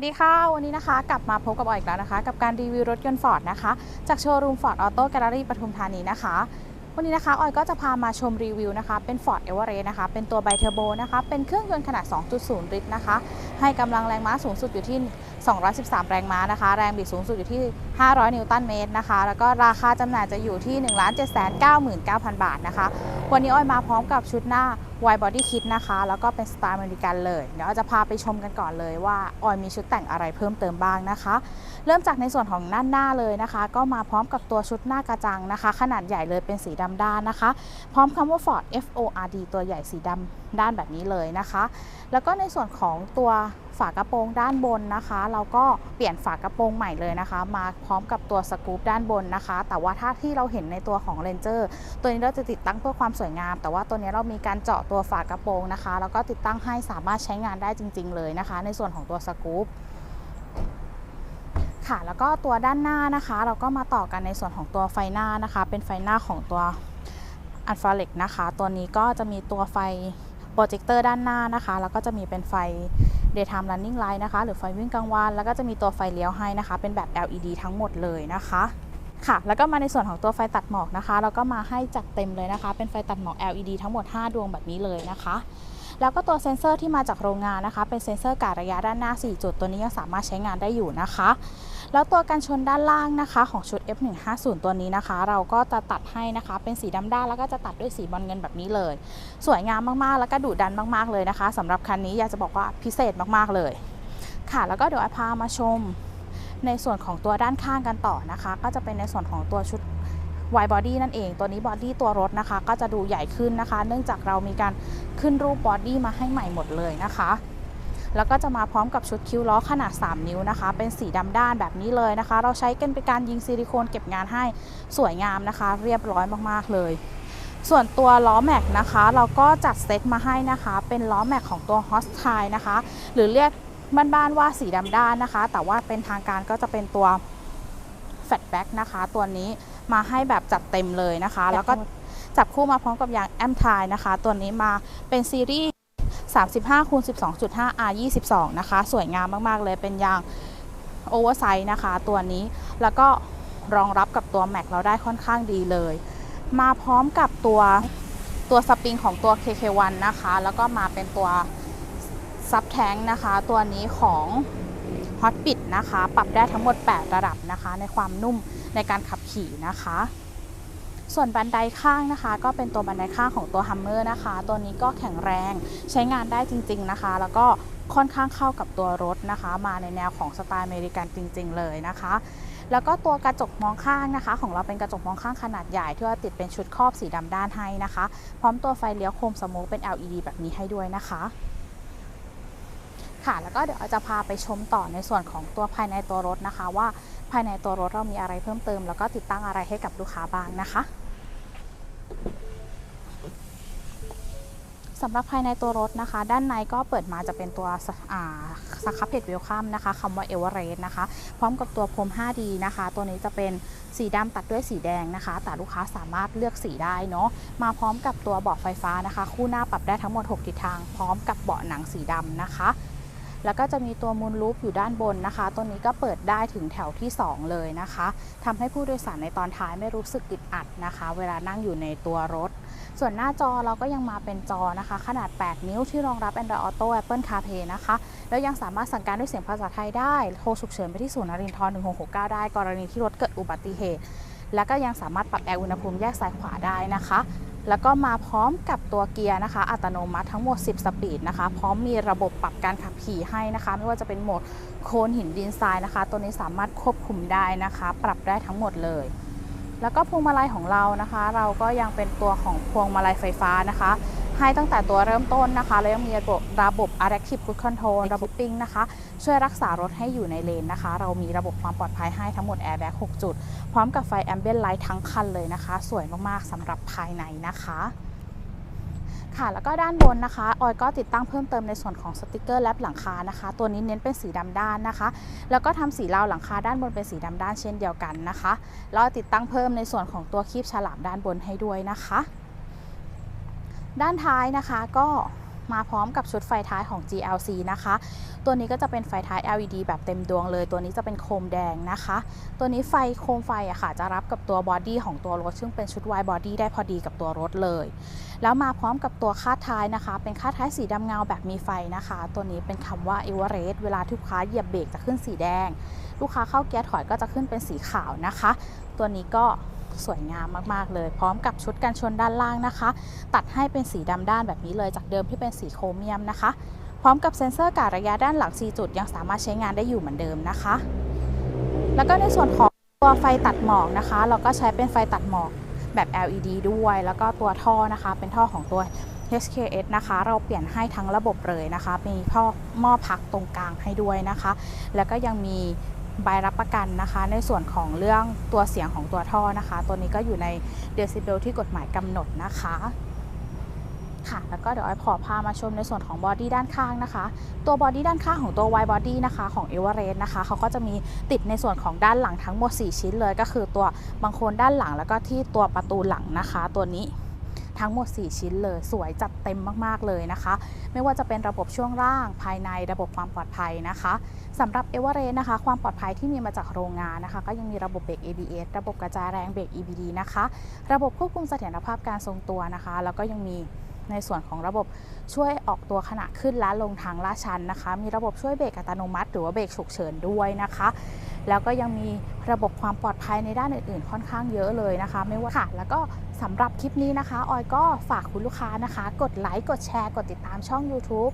วัสดีค่ะ วันนี้นะคะ กลับมาพบกับออยอีกแล้วนะคะ กับการรีวิวรถยนต์ฟอร์ดนะคะ จากโชว์รูมฟอร์ดออโต้แกลเลอรี่ปทุมธานีนะคะ วันนี้นะคะออยก็จะพามาชมรีวิวนะคะ เป็น Ford e v e r e s t นะคะ เป็นตัวไบเทอร์โบนะคะ เป็นเครื่องยนต์ขนาด 2.0 ลิตรนะคะ ให้กำลังแรงม้าสูงสุดอยู่ที่ 213 แรงม้านะคะ แรงบิดสูงสุดอยู่ที่ 500 นิวตันเมตรนะคะ แล้วก็ราคาจำหน่ายจะอยู่ที่ 1,799,000 บาทนะคะ วันนี้อ้อยมาพร้อมกับชุดหน้า Wide Body Kit นะคะ แล้วก็เป็นสไตล์อเมริกันเลย เดี๋ยวจะพาไปชมกันก่อนเลยว่าออยมีชุดแต่งอะไรเพิ่มเติมบ้างนะคะ เริ่มจากในส่วนของด้านหน้าเลยนะคะ ก็มาพร้อมกับตัวชุดหน้ากระจังนะคะ ขนาดใหญ่เลยเป็นสีดำด้านนะคะ พร้อมคำว่า Ford F O R D ตัวใหญ่สีดำด้านแบบนี้เลยนะคะ แล้วก็ในส่วนของตัว ฝากระโปรงด้านบนนะคะ เราก็เปลี่ยนฝากระโปรงใหม่เลยนะคะ มาพร้อมกับตัวสกู๊ปด้านบนนะคะ แต่ว่าถ้าที่เราเห็นในตัวของ Ranger ตัวนี้เราจะติดตั้งเพื่อความสวยงาม แต่ว่าตัวนี้เรามีการเจาะตัวฝากระโปรงนะคะ แล้วก็ติดตั้งให้สามารถใช้งานได้จริง ๆ เลยนะคะ ในส่วนของตัวสกู๊ปค่ะแล้วก็ตัวด้านหน้านะคะ เราก็มาต่อกันในส่วนของตัวไฟหน้านะคะ เป็นไฟหน้าของตัวอัลฟาเล็กนะคะ ตัวนี้ก็จะมีตัวไฟโปรเจคเตอร์ด้านหน้านะคะ แล้วก็จะมีเป็นไฟ daytime running light นะคะ หรือไฟวิ่งกลางวัน แล้วก็จะมีตัวไฟเลี้ยวให้นะคะ เป็นแบบ LED ทั้งหมดเลยนะคะค่ะ แล้วก็มาในส่วนของตัวไฟตัดหมอกนะคะ เราก็มาให้จัดเต็มเลยนะคะ เป็นไฟตัดหมอก LED ทั้งหมด 5 ดวงแบบนี้เลยนะคะ แล้วก็ตัวเซ็นเซอร์ที่มาจากโรงงานนะคะ เป็นเซ็นเซอร์การระยะด้านหน้า 4 จุด ตัวนี้ยังสามารถใช้งานได้อยู่นะคะ แล้วตัวกันชนด้านล่างนะคะ ของชุด F150 ตัวนี้นะคะ เราก็จะตัดให้นะคะ เป็นสีดำด้านแล้วก็จะตัดด้วยสีบอลเงินแบบนี้เลย สวยงามมากๆ แล้วก็ดุดันมากๆเลยนะคะสำหรับคันนี้อยากจะบอกว่าพิเศษมากๆเลย ค่ะแล้วก็เดี๋ยวพามาชมในส่วนของตัวด้านข้างกันต่อนะคะ ก็จะเป็นในส่วนของตัวชุดวายบอดี้นั่นเอง ตัวนี้บอดี้ตัวรถนะคะ ก็จะดูใหญ่ขึ้นนะคะ เนื่องจากเรามีการขึ้นรูปบอดี้มาให้ใหม่หมดเลยนะคะ แล้วก็จะมาพร้อมกับชุดคิ้วล้อขนาด 3 นิ้วนะคะ เป็นสีดำด้านแบบนี้เลยนะคะ เราใช้กันเป็นการยิงซิลิโคนเก็บงานให้สวยงามนะคะ เรียบร้อยมากๆเลยส่วนตัวล้อแม็กนะคะ เราก็จัดเซตมาให้นะคะ เป็นล้อแม็กของตัวฮอสไทนะคะ หรือเรียกบ้านๆว่าสีดำด้านนะคะ แต่ว่าเป็นทางการก็จะเป็นตัวแฟตแบ็กนะคะ ตัวนี้มาให้แบบจัดเต็มเลยนะคะ แล้วก็จับคู่มาพร้อมกับยางแอมทายนะคะ ตัวนี้มาเป็นซีรีส์ 35คูณ12.5 R 22นะคะ สวยงามมากๆเลยเป็นยางโอเวอร์ไซส์นะคะ ตัวนี้แล้วก็รองรับกับตัวแม็กเราได้ค่อนข้างดีเลย มาพร้อมกับตัวตัวสปริงของตัว KK1 นะคะ แล้วก็มาเป็นตัวซับแทงนะคะ ตัวนี้ของฮอตปิดนะคะ ปรับได้ทั้งหมด 8 ระดับนะคะ ในความนุ่มในการขับขี่นะคะ ส่วนบันไดข้างนะคะ ก็เป็นตัวบันไดข้างของตัว Hummer นะคะ ตัวนี้ก็แข็งแรงใช้งานได้จริง ๆนะคะ แล้วก็ค่อนข้างเข้ากับตัวรถนะคะ มาในแนวของสไตล์อเมริกันจริง ๆ เลยนะคะ แล้วก็ตัวกระจกมองข้างนะคะ ของเราเป็นกระจกมองข้างขนาดใหญ่ที่ว่าติดเป็นชุดครอบสีดำด้านให้นะคะ พร้อมตัวไฟเลี้ยวโคมสโมกเป็น LED แบบนี้ให้ด้วยนะคะค่ะแล้วก็เดี๋ยวจะพาไปชมต่อในส่วนของตัวภายในตัวรถนะคะ ว่าภายในตัวรถเรามีอะไรเพิ่มเติม แล้วก็ติดตั้งอะไรให้กับลูกค้าบ้างนะคะ สำหรับภายในตัวรถนะคะ ด้านในก็เปิดมาจะเป็นตัวสอ่าสครับเพจเวลคัมนะคะคำว่าเอเวอเรสต์นะคะ พร้อมกับตัวพรม 5D นะคะ ตัวนี้จะเป็นสีดำตัดด้วยสีแดงนะคะ แต่ลูกค้าสามารถเลือกสีได้เนาะมาพร้อมกับตัวเบาะไฟฟ้านะคะ คู่หน้าปรับได้ทั้งหมด 6 ทิศทาง พร้อมกับเบาะหนังสีดำนะคะ แล้วก็จะมีตัวมูลลูปอยู่ด้านบนนะคะ ตัวนี้ก็เปิดได้ถึงแถวที่ 2 เลยนะคะทำให้ผู้โดยสารในตอนท้ายไม่รู้สึกอึดอัดนะคะ เวลานั่งอยู่ในตัวรถ ส่วนหน้าจอเราก็ยังมาเป็นจอนะคะ ขนาด 8 นิ้วที่รองรับ Android Auto Apple CarPlay นะคะ แล้วยังสามารถสั่งการด้วยเสียงภาษาไทยได้ โทรฉุกเฉินไปที่ศูนย์นรินทร์1669 ได้ กรณีที่รถเกิดอุบัติเหตุ แล้วก็ยังสามารถปรับแอร์อุณหภูมิแยกซ้ายขวาได้นะคะ แล้วก็มาพร้อมกับตัวเกียร์นะคะ อัตโนมัติทั้งหมด 10 สปีดนะคะ พร้อมมีระบบปรับการขับขี่ให้นะคะ ไม่ว่าจะเป็นโหมดโคนหินดินทรายนะคะ ตัวนี้สามารถควบคุมได้นะคะ ปรับได้ทั้งหมดเลย แล้วก็พวงมาลัยของเรานะคะ เราก็ยังเป็นตัวของพวงมาลัยไฟฟ้านะคะ ให้ตั้งแต่ตัวเริ่มต้นนะคะ แล้วยังมีระบบระบบ Adaptive Cruise Control ระบบปิ้งนะคะ ช่วยรักษารถให้อยู่ในเลนนะคะ เรามีระบบความปลอดภัยให้ทั้งหมด Airbag 6 จุด พร้อมกับไฟ Ambient Light ทั้งคันเลยนะคะ สวยมากๆสำหรับภายในนะคะค่ะแล้วก็ด้านบนนะคะ ออยก็ติดตั้งเพิ่มเติมในส่วนของสติกเกอร์แลบหลังคานะคะ ตัวนี้เน้นเป็นสีดำด้านนะคะ แล้วก็ทำสีราวหลังคาด้านบนเป็นสีดำด้านเช่นเดียวกันนะคะแล้วติดตั้งเพิ่มในส่วนของตัวคีบฉลามด้านบนให้ด้วยนะคะ ด้านท้ายนะคะก็มาพร้อมกับชุดไฟท้ายของ GLC นะคะ ตัวนี้ก็จะเป็นไฟท้าย LED แบบเต็มดวงเลย ตัวนี้จะเป็นโคมแดงนะคะ ตัวนี้ไฟโคมไฟอะค่ะ จะรับกับตัวบอดี้ของตัวรถ ซึ่งเป็นชุดไวบอดี้ได้พอดีกับตัวรถเลย แล้วมาพร้อมกับตัวคาดท้ายนะคะ เป็นคาดท้ายสีดำเงาแบบมีไฟนะคะ ตัวนี้เป็นคำว่า e v e r e s t เวลาที่ลูกค้าเหยียบเบรกจะขึ้นสีแดง ลูกค้าเข้าเกียร์ถอยก็จะขึ้นเป็นสีขาวนะคะ ตัวนี้ก็ สวยงามมากๆเลย พร้อมกับชุดกันชนด้านล่างนะคะ ตัดให้เป็นสีดำด้านแบบนี้เลยจากเดิมที่เป็นสีโครเมียมนะคะ พร้อมกับเซ็นเซอร์การระยะด้านหลัง 4 จุด ยังสามารถใช้งานได้อยู่เหมือนเดิมนะคะ แล้วก็ในส่วนของตัวไฟตัดหมอกนะคะ เราก็ใช้เป็นไฟตัดหมอกแบบ LED ด้วย แล้วก็ตัวท่อนะคะ เป็นท่อของตัว HKS นะคะ เราเปลี่ยนให้ทั้งระบบเลยนะคะ มีพ่อหม้อพักตรงกลางให้ด้วยนะคะ แล้วก็ยังมี ใบรับประกันนะคะ ในส่วนของเรื่องตัวเสียงของตัวท่อนะคะ ตัวนี้ก็อยู่ในเดซิเบลที่กฎหมายกำหนดนะคะค่ะแล้วก็เดี๋ยวออยขอพามาชมในส่วนของบอดี้ด้านข้างนะคะ ตัวบอดี้ด้านข้างของตัว Y body นะคะของ e v e r e s t นะคะเขาก็จะมีติดในส่วนของด้านหลังทั้งหมด 4 ชิ้นเลย ก็คือตัวบางโคนด้านหลังแล้วก็ที่ตัวประตูหลังนะคะ ตัวนี้ ทั้งหมด 4 ชิ้นเลย สวยจัดเต็มมาก ๆ เลยนะคะ ไม่ว่าจะเป็นระบบช่วงล่างภายในระบบความปลอดภัยนะคะสำหรับ e v e r e s t นะคะ ความปลอดภัยที่มีมาจากโรงงานนะคะ ก็ยังมีระบบเบรก ABS ระบบกระจายแรงเบรก EBD นะคะ ระบบควบคุมเสถียรภาพการทรงตัวนะคะ แล้วก็ยังมีในส่วนของระบบช่วยออกตัวขณะขึ้นและลงทางลาดชันนะคะ มีระบบช่วยเบรกอัตโนมัติ หรือว่าเบรกฉุกเฉินด้วยนะคะ แล้วก็ยังมีระบบความปลอดภัยในด้านอื่นๆ ค่อนข้างเยอะเลยนะคะ ไม่ว่าค่ะ แล้วก็สำหรับคลิปนี้นะคะ ออยก็ฝากคุณลูกค้านะคะ กดไลค์ กดแชร์ กดติดตามช่อง YouTube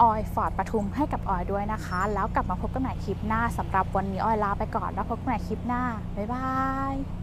ออยฟอร์ดปทุมให้กับออยด้วยนะคะ แล้วกลับมาพบกันใหม่คลิปหน้าสำหรับวันนี้ออยลาไปก่อน แล้วพบกันใหม่คลิปหน้า บ๊ายบาย